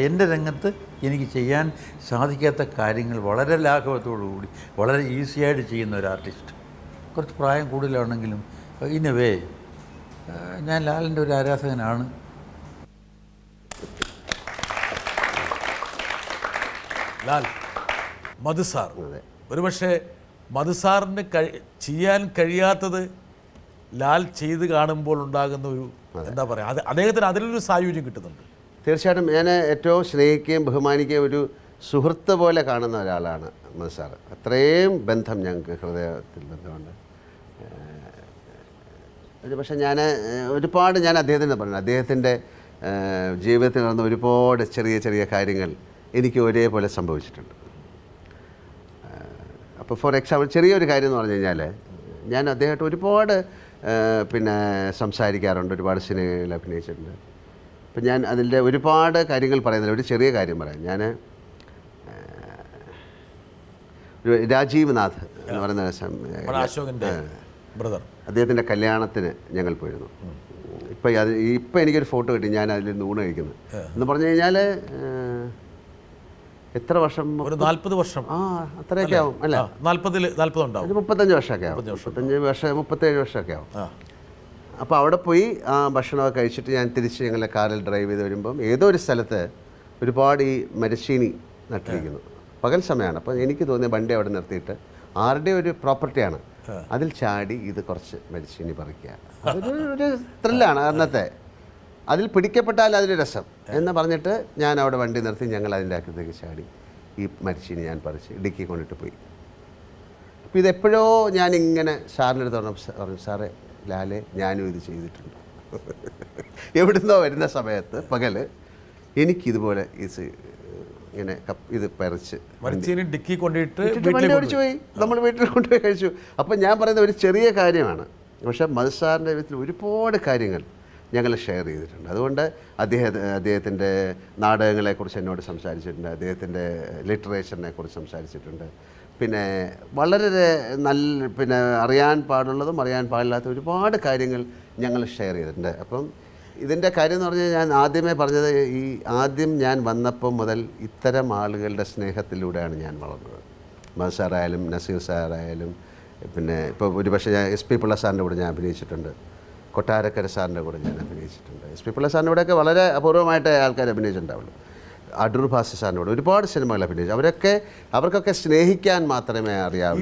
എന്റെ രംഗത്ത് എനിക്ക് ചെയ്യാൻ സാധിക്കാത്ത കാര്യങ്ങൾ വളരെ ലാഘവത്തോടു കൂടി വളരെ ഈസിയായിട്ട് ചെയ്യുന്ന ഒരു ആർട്ടിസ്റ്റ് കുറച്ച് പ്രായം കൂടുതലാണെങ്കിലും ഇൻ എ വേ ഞാൻ ലാലിന്റെ ഒരു ആരാധകനാണ്. ലാൽ മധുസാർ ഒരുപക്ഷെ മധുസാറിന് കഴി ചെയ്യാൻ കഴിയാത്തത് ലാൽ ചെയ്ത് കാണുമ്പോൾ ഉണ്ടാകുന്ന ഒരു എന്താ പറയുക അത് അദ്ദേഹത്തിന് അതിലൊരു സായുജ്യം കിട്ടുന്നുണ്ട്. തീർച്ചയായിട്ടും ഞാൻ ഏറ്റവും സ്നേഹിക്കുകയും ബഹുമാനിക്കുകയും ഒരു സുഹൃത്ത് പോലെ കാണുന്ന ഒരാളാണ് മധു സാർ അത്രയും ബന്ധം ഞങ്ങൾക്ക് ഹൃദയത്തിൽ ബന്ധമുണ്ട്. ഒരു പക്ഷേ ഞാൻ ഒരുപാട് ഞാൻ അദ്ദേഹത്തിന്റെ പറഞ്ഞു. അദ്ദേഹത്തിന്റെ ജീവിതത്തിൽ നടന്ന ഒരുപാട് ചെറിയ ചെറിയ കാര്യങ്ങൾ എനിക്ക് ഒരേപോലെ സംഭവിച്ചിട്ടുണ്ട്. അപ്പോൾ ഫോർ എക്സാമ്പിൾ ചെറിയൊരു കാര്യം എന്ന് പറഞ്ഞു കഴിഞ്ഞാൽ ഞാൻ അദ്ദേഹമായിട്ട് ഒരുപാട് പിന്നെ സംസാരിക്കാറുണ്ട് ഒരുപാട് സിനിമയിൽ അഭിനയിച്ചിട്ടുണ്ട്. അപ്പം ഞാൻ അതിന്റെ ഒരുപാട് കാര്യങ്ങൾ പറയുന്നില്ല. ഒരു ചെറിയ കാര്യം പറയാം. ഞാൻ രാജീവ് നാഥ് എന്ന് പറയുന്ന ബ്രദർ. അദ്ദേഹത്തിന്റെ കല്യാണത്തിന് ഞങ്ങൾ പോയിരുന്നു. ഇപ്പം അത് ഇപ്പം എനിക്കൊരു ഫോട്ടോ കിട്ടി. ഞാൻ അതിൽ നൂണ് കഴിക്കുന്നു. എന്ന് പറഞ്ഞു കഴിഞ്ഞാൽ എത്ര വർഷം ഒരു നാൽപ്പത് വർഷം. ആ അത്രയൊക്കെ ആവും അല്ല? നാൽപ്പതിൽ നാൽപ്പത് ഉണ്ടാവും മുപ്പത്തഞ്ച് വർഷമൊക്കെ ആവും. മുപ്പത്തഞ്ച് വർഷം. മുപ്പത്തേഴ് വർഷമൊക്കെ ആവും. അപ്പോൾ അവിടെ പോയി ആ ഭക്ഷണമൊക്കെ കഴിച്ചിട്ട് ഞാൻ തിരിച്ച് ഞങ്ങളെ കാറിൽ ഡ്രൈവ് ചെയ്ത് വരുമ്പം ഏതോ ഒരു സ്ഥലത്ത് ഒരുപാട് ഈ മരശ്ശീനി നട്ടിരിക്കുന്നു. പകൽ സമയമാണ്. അപ്പോൾ എനിക്ക് തോന്നിയ വണ്ടി അവിടെ നിർത്തിയിട്ട് ആരുടെ ഒരു പ്രോപ്പർട്ടിയാണ് അതിൽ ചാടി ഇത് കുറച്ച് മരശ്ശീനി പറിക്കുക. അതൊരു ഒരു ത്രില്ലാണ് അന്നത്തെ. അതിൽ പിടിക്കപ്പെട്ടാൽ അതിന് രസം എന്ന് പറഞ്ഞിട്ട് ഞാൻ അവിടെ വണ്ടി നിർത്തി ഞങ്ങൾ അതിന്റെ അകത്തേക്ക് ചാടി ഈ മരശ്ശീനി ഞാൻ പറിച്ച് ഇടുക്കി കൊണ്ടിട്ട് പോയി. അപ്പോൾ ഇതെപ്പോഴോ ഞാനിങ്ങനെ സാറിന്റെ അടുത്ത് പറഞ്ഞു പറഞ്ഞു സാറേ ലാലെ ഞാനും ഇത് ചെയ്തിട്ടുണ്ട്. എവിടുന്നോ വരുന്ന സമയത്ത് പകൽ എനിക്കിതുപോലെ ഇത് ഇങ്ങനെ കപ്പ് ഇത് പറിച്ച് മരിച്ചീനി ഡിക്കി കൊണ്ടിട്ട് ഇട്ടിട്ട് വണ്ടി ഓടിച്ചു പോയി നമ്മൾ വീട്ടിൽ കൊണ്ടുപോയി കഴിച്ചു. അപ്പം ഞാൻ പറയുന്ന ഒരു ചെറിയ കാര്യമാണ്. പക്ഷേ മത്സാറിന്റെ വിധത്തിൽ ഒരുപാട് കാര്യങ്ങൾ ഞങ്ങൾ ഷെയർ ചെയ്തിട്ടുണ്ട്. അതുകൊണ്ട് അദ്ദേഹ അദ്ദേഹത്തിന്റെ നാടകങ്ങളെക്കുറിച്ച് എന്നോട് സംസാരിച്ചിട്ടുണ്ട്. അദ്ദേഹത്തിന്റെ ലിറ്ററേച്ചറിനെ കുറിച്ച് സംസാരിച്ചിട്ടുണ്ട്. പിന്നെ വളരെ നല്ല പിന്നെ അറിയാൻ പാടുള്ളതും അറിയാൻ പാടില്ലാത്ത ഒരുപാട് കാര്യങ്ങൾ ഞങ്ങൾ ഷെയർ ചെയ്തിട്ടുണ്ട്. അപ്പം ഇതിന്റെ കാര്യം എന്ന് പറഞ്ഞാൽ ഞാൻ ആദ്യമേ പറഞ്ഞത് ഈ ആദ്യം ഞാൻ വന്നപ്പം മുതൽ ഇത്തരം ആളുകളുടെ സ്നേഹത്തിലൂടെയാണ് ഞാൻ വളർന്നത്. മഹ സാറായാലും നസീർ സാറായാലും പിന്നെ ഇപ്പോൾ ഒരുപക്ഷെ ഞാൻ എസ് പി പിള്ള സാറിന്റെ കൂടെ ഞാൻ അഭിനയിച്ചിട്ടുണ്ട്. കൊട്ടാരക്കര സാറിന്റെ കൂടെ ഞാൻ അഭിനയിച്ചിട്ടുണ്ട്. എസ് പി പിള്ള സാറിന്റെ കൂടെയൊക്കെ വളരെ അപൂർവമായിട്ട് ആൾക്കാർ അഭിനയിച്ചിട്ടുണ്ടാവുള്ളൂ അടൂർ ഭാസി സാറിന്റെ കൂടെ ഒരുപാട് സിനിമകൾ അഭിനയിച്ചു. അവരൊക്കെ അവർക്കൊക്കെ സ്നേഹിക്കാൻ മാത്രമേ അറിയാവൂ.